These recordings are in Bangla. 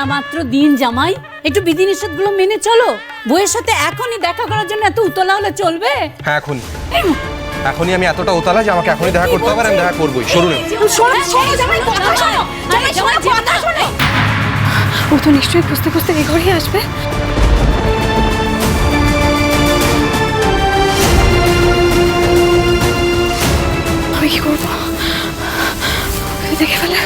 একটা মাত্র দিন জামাই। একটু বিধি নিষেধগুলো মেনে চলো। বইয়ের সাথে এখনই দেখা করার জন্য এত উতলা হলে চলবে? হ্যাঁ এখনই। এখনই আমি এতটা উতালা যে আমাকে এখনই দেখা করতে হবে আর আমি দেখা করবোই। সরুন শোনো শোনো জামাই কথা শোনো। জামাই জামাই কথা শোনো। ও তো নিশ্চয়ই খুঁজতে খুঁজতে এই ঘরেই আসবে। আমি কি করব? দেখে ফেলে।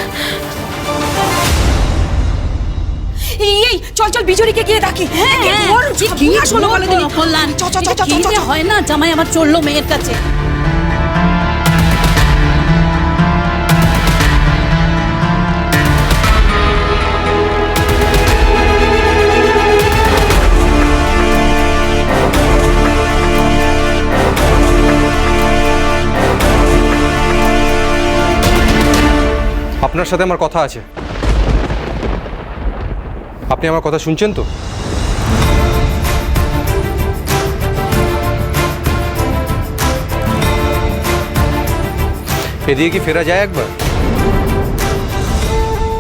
এই এই চল চল বিজুরিকে গিয়ে ডাকি। হ্যাঁ হ্যাঁ, কি বলো দিনি কল্যাণ চ চ চ চ চ, কি চ যে হয় না জামাই আমার চলল মেয়ের কাছে। আপনার সাথে আমার কথা আছে। আপনি আমার কথা শুনছেন তো? এদিকে কি ফেরা যায় একবার?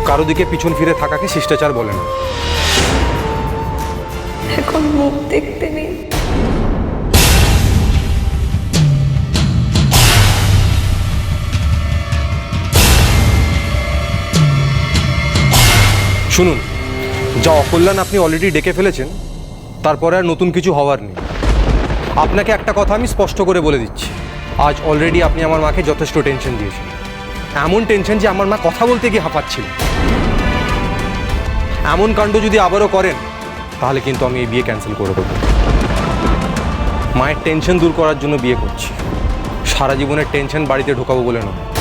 কারও দিকে পিছন ফিরে থাকাকে শিষ্টাচার বলে না। এখন মুখ দেখতে নেই। শুনুন যা অকল্যাণ আপনি অলরেডি ডেকে ফেলেছেন, তারপরে আর নতুন কিছু হওয়ার নেই। আপনাকে একটা কথা আমি স্পষ্ট করে বলে দিচ্ছি। আজ অলরেডি আপনি আমার মাকে যথেষ্ট টেনশন দিয়েছেন। এমন টেনশন যে আমার মা কথা বলতে গিয়ে হাঁপাচ্ছিল। এমন কাণ্ড যদি আবারও করেন, তাহলে কিন্তু আমি এই বিয়ে ক্যান্সেল করে দেবো। মায়ের টেনশন দূর করার জন্য বিয়ে করছি। সারা জীবনের টেনশন বাড়িতে ঢোকাবো বলে নয়।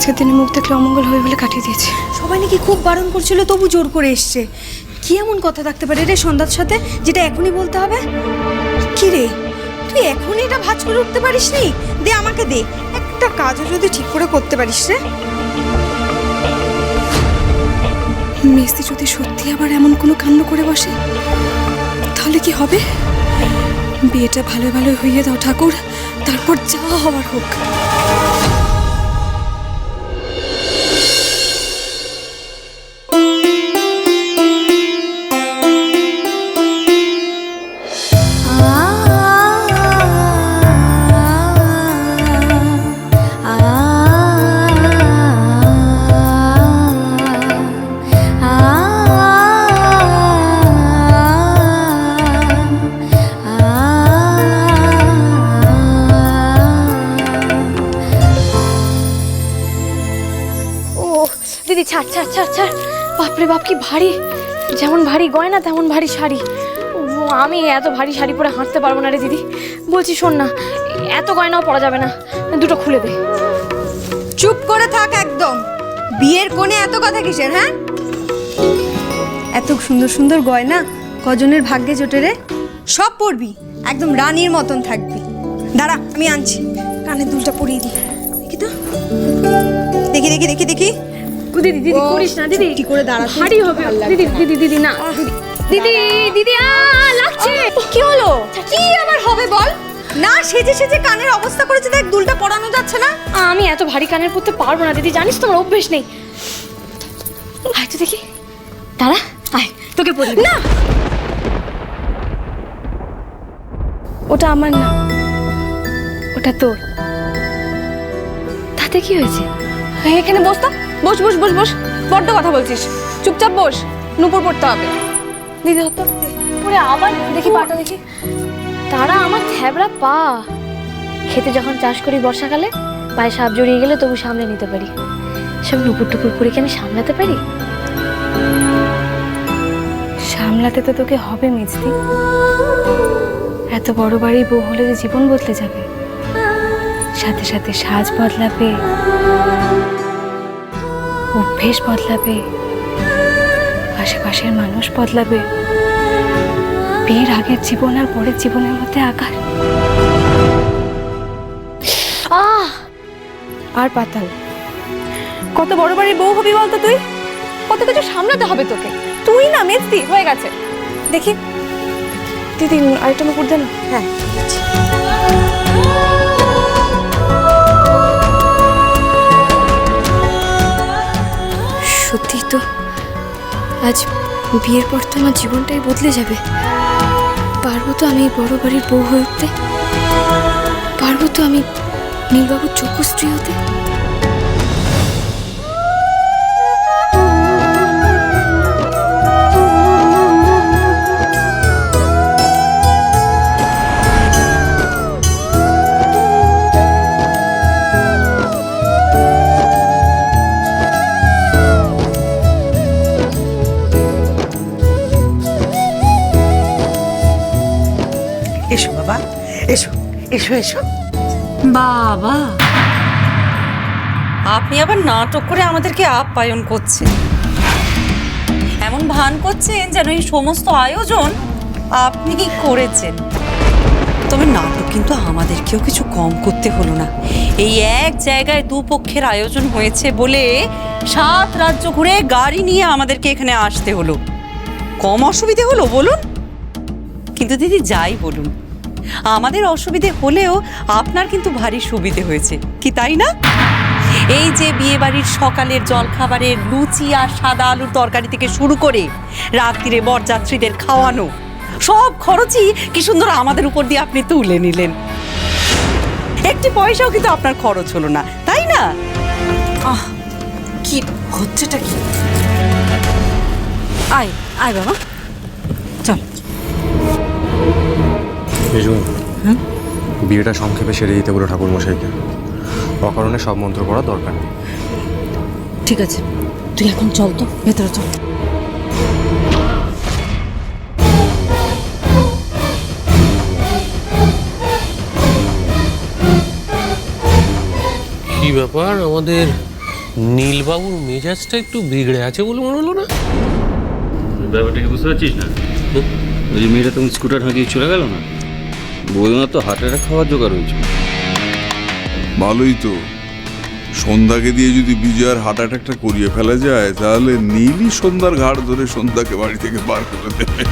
আজকের দিনে মুখ দেখলে অমঙ্গল হবে বলে কাটিয়ে দিয়েছে। সবাই নাকি খুব বারণ করছিল তবু জোর করে এসছে। কি এমন কথা থাকতে পারে রে সন্ধ্যার সাথে যেটা এখনই বলতে হবে? কি রে তুই এখনই এটা ভাজ করে উঠতে পারিস নি? দে আমাকে দে একটা কাজও যদি ঠিক করে করতে পারিস রে। মেস্তি যদি সত্যি আবার এমন কোনো কাণ্ড করে বসে তাহলে কি হবে? বিয়েটা ভালো ভালো হইয়ে দাও ঠাকুর তারপর যা হওয়ার হোক। ছাড় ছাড় ছাড় বাপরে বাপ, কি ভারী। যেমন ভারী গয়না, তেমন ভারী শাড়ি। আমি এত ভারী শাড়ি পরে হাঁটতে পারব না রে দিদি। বলছি শোন না, এত গয়নাও পরা যাবে না। দুটো খুলে দে। চুপ করে থাক একদম। বিয়ের কোণে এত কথা কিসের হ্যাঁ? এত সুন্দর সুন্দর গয়না কজনের ভাগ্যে জোটে রে? সব পরবি, একদম রানীর মতন থাকবি। দাঁড়া, আমি আনছি। কানের দুলটা পরিয়ে দিই। দেখি তো। দেখি দেখি দেখি দেখি। দিদি দিদি করিস না দিদি। চুপটি করে দাঁড়াতে ভারী হবে। দিদি দিদি দিদি না। দিদি দিদি আ লাগছে। কি হলো? কি আবার হবে বল? না সেজে সেজে কানের অবস্থা করেছে দেখ দুলটা পরানো যাচ্ছে না। আমি এত ভারী কানের পরতে পারব না দিদি জানিস তোমার অভ্যেস নেই। আয় তো দেখি। দাঁড়া আয় তোকে পরি না! ওটা আমার না। ওটা তোর। তাতে কি হয়েছে? এখানে বস তো। বস বস বস বস। বড্ড কথা বলছিস। চুপচাপ বস। নুপুর পড়তে হবে। দিদি হতো ওরে আবার দেখি পাটা দেখি। তারা আমার থ্যাবড়া পা। খেতে যখন চাষ করি বর্ষাকালে পায়ে সাপ জড়িয়ে গেলে তবু সামলে নিতে পারি। সব নুপুর টুপুর করে কি আমি সামলাতে পারি? সামলাতে তো তোকে হবে মিজদি এত বড় বাড়ি বউ হলে যে জীবন বদলে যাবে। সাথে সাথে সাজ বদলাবে। অভ্যেস বদলাবে, আশেপাশের মানুষ বদলাবে, বিয়ের আগের জীবন আর পরের জীবনের মধ্যে আকার আর পাতাল, কত বড় বাড়ির বউ হবি বলতো তুই? কত কিছু সামলাতে হবে তোকে। তুই না, মেজদি, হয়ে গেছে। দেখি, দিদি, আরেকটা মুকুর দে না। হ্যাঁ বিয়ের পর তো আমার জীবনটাই বদলে যাবে। পারব তো আমি বড় বাড়ির বউ হয়ে উঠতে। পারব তো আমি নীলবাবুর চক্ষু স্ত্রী হতে। এসো এসো। বাবা। আপনি আবার নাটক করে আমাদেরকে আপ্যায়ন করছেন। এমন ভান করছেন যেন এই সমস্ত আয়োজন আপনি কি করেছেন? তবে নাটক কিন্তু আমাদেরকেও কিছু কম করতে হলো না। এই এক জায়গায় দুপক্ষের আয়োজন হয়েছে বলে সাত রাজ্য ঘুরে গাড়ি নিয়ে আমাদেরকে এখানে আসতে হলো। কম অসুবিধে হলো বলুন? কিন্তু দিদি যাই বলুন। আমাদের অসুবিধে হলেও আপনার কিন্তু ভারী সুবিধে হয়েছে। কি তাই না? এই যে বিয়েবাড়ির সকালের জলখাবারের লুচি আর সাদা আলুর তরকারি থেকে শুরু করে রাত্রিরে বরযাত্রীদের খাওয়ানো, সব খরচই কি সুন্দর আমাদের উপর দিয়ে আপনি তুলে নিলেন। একটি পয়সাও কিন্তু আপনার খরচ হলো না, তাই না? কি হচ্ছেটা কি? আয় আয় বাবা। বেজুন বিয়েটা সংক্ষেপে সেরে দিতে বলো ঠাকুর মশাইকে অকারণে সব মন্ত্র করার দরকার নেই। ঠিক আছে। তুই এখন চল তো ভেতরে চল। কি ব্যাপার? আমাদের নীলবাবুর মেজাজটা একটু বিগড়ে আছে বলে মনে হলো না? ব্যাপারটাকে বুঝতে পারছিস না? ওই মেয়েটা তখন স্কুটার হাঁকিয়ে চলে গেল না? বৌদিমার তো হার্ট অ্যাটাক খাওয়ার জোগাড় হয়েছে। ভালোই তো। সন্ধ্যাকে দিয়ে যদি বিজয়ার হার্ট অ্যাটাকটা করিয়ে ফেলা যায় তাহলে নীলই সন্ধ্যার ঘাট ধরে সন্ধ্যাকে বাড়ি থেকে বার করে দেবে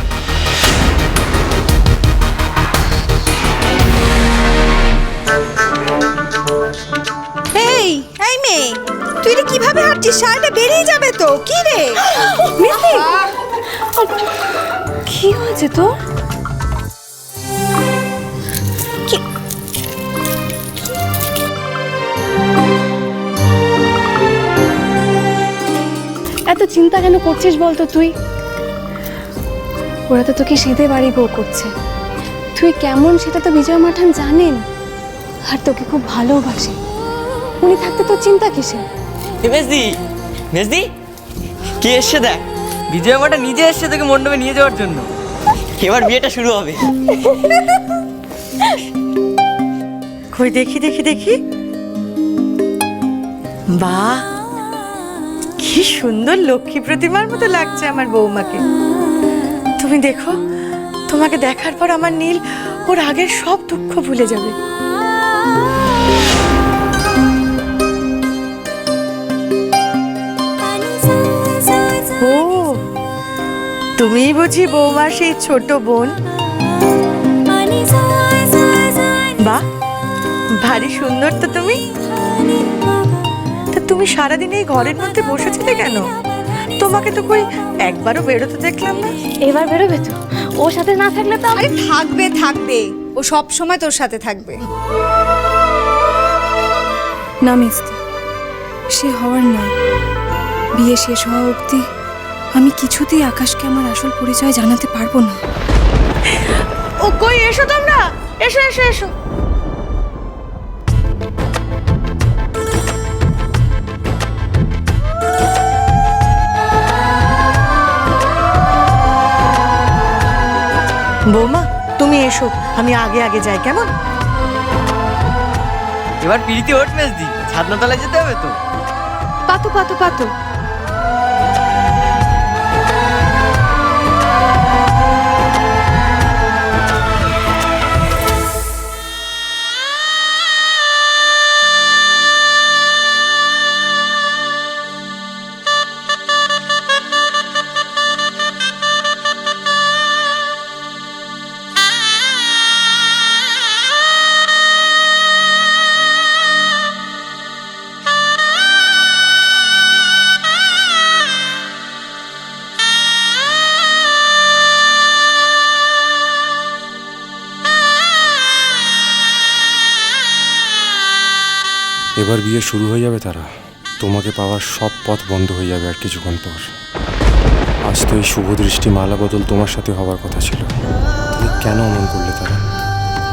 তুই এটা কীভাবে হাঁটছিস? শালটা বেরিয়ে যাবে তো কি রে? কি হয়েছে তো এত চিন্তা কেন করছিস বলতো তুই? ওরা তো তোকে শীতে বাড়ি বউ করছে। তুই কেমন সেটা তো বিজয় মাঠান জানেন। আর তোকে খুব ভালোবাসে। উনি থাকতে তোর চিন্তা কিসের? মেজদি মেজদি কে এসছে দেখ? বিজয় মাটা নিজে এসছে তোকে মণ্ডপে নিয়ে যাওয়ার জন্য। এবার বিয়েটা শুরু হবে। কই দেখি দেখি দেখি। বাহ! কি সুন্দর লক্ষ্মী প্রতিমার মতো লাগছে আমার বৌমাকে। তুমি দেখো, তোমাকে দেখার পর আমার নীল ওর আগের সব দুঃখ ভুলে যাবে। ও তুমি বুঝি বৌমার সেই ছোট বোন? বাহ, ভারী সুন্দর তো তুমি। তুমি সারাদিন এই ঘরের মধ্যে বসেছিলে কেন? তোমাকে তো কই একবারও বেরোতে দেখলাম না। এবার বেরোবে তো। ওর সাথে না থাকলে তো আমি আরে থাকবে থাকবে। ও সব সময় তোর সাথে থাকবে। না মিস্তি সে হওয়ার নয় বিয়ে শেষ হওয়া অবধি আমি কিছুতেই আকাশকে আমার আসল পরিচয় জানাতে পারব না। ও কই এসো তোমরা। এসো এসো এসো। বৌমা তুমি এসো আমি আগে আগে যাই কেমন? এবার পিড়িতে ওঠ মেজদি দি ছাদনাতলায় যেতে হবে তো? পাতো পাতো পাতো। এবার বিয়ে শুরু হয়ে যাবে তারা, তোমাকে পাওয়ার সব পথ বন্ধ হয়ে যাবে আর কিছুক্ষণ পর। আজ তো এই শুভ দৃষ্টি মালা বদল তোমার সাথে হওয়ার কথা ছিল। তুমি কেন অমন করলে তারা?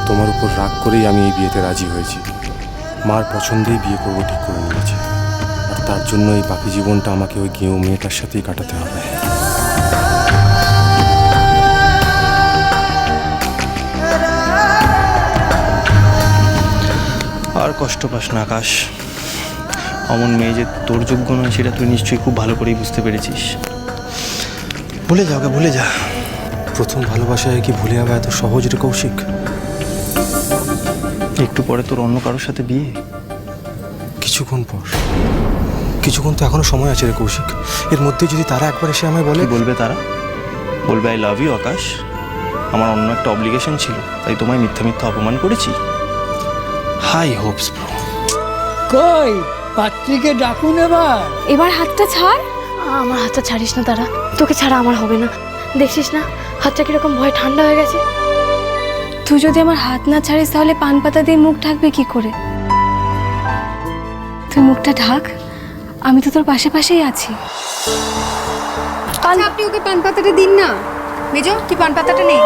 তোমার উপর রাগ করেই আমি এই বিয়েতে রাজি হয়েছি। মার পছন্দেই বিয়ে করব ঠিক করে নিয়েছি। আর তার জন্য এই বাকি জীবনটা আমাকে ওই গেঁয়ো মেয়েটার সাথেই কাটাতে হবে। কষ্ট পাস না আকাশ। অমন মেয়ে যে তোর যোগ্য নয় সেটা তুই নিশ্চয়ই খুব ভালো করেই বুঝতে পেরেছিস। ভুলে যা ওকে ভুলে যা। প্রথম ভালোবাসায় কি ভুলে যাওয়া এত সহজ রে কৌশিক? একটু পরে তোর অন্য কারোর সাথে বিয়ে? কিছুক্ষণ পর। কিছুক্ষণ তো এখনও সময় আছে রে কৌশিক। এর মধ্যে যদি তারা একবার এসে আমায় বলে বলবে তারা? বলবে আই লাভ ইউ আকাশ। আমার অন্য একটা অব্লিগেশন ছিল তাই তোমায় মিথ্যা মিথ্যা অপমান করেছি? হাই হোপস ব্রো। কই? পাত্রীকে ডাকুন এবার। এবার হাতটা ছাড়। আমার হাতটা ছাড়িস না তারা। তোকে ছাড়া আমার হবে না। দেখছিস না হাতটা কীরকম ভয় ঠান্ডা হয়ে গেছে। তুই যদি আমার হাত না ছাড়িস তাহলে পান পাতা দিয়ে মুখ ঢাকবে কি করে? তুই মুখটা ঢাক আমি তো তোর পাশে পাশেই আছি। আচ্ছা আপনি ওকে পান পাতাটা দিন না। মেজো কি পান পাতাটা নেই?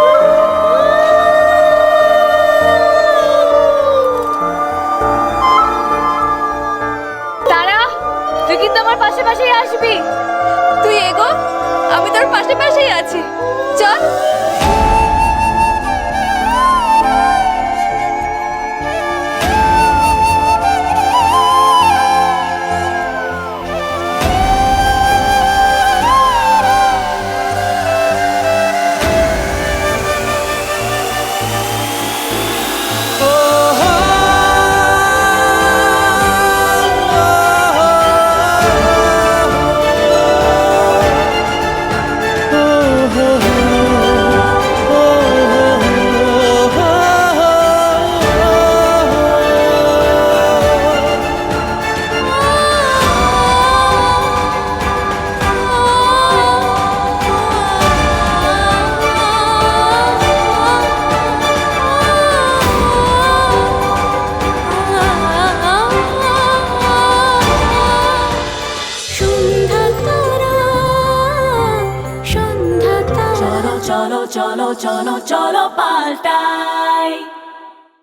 mucho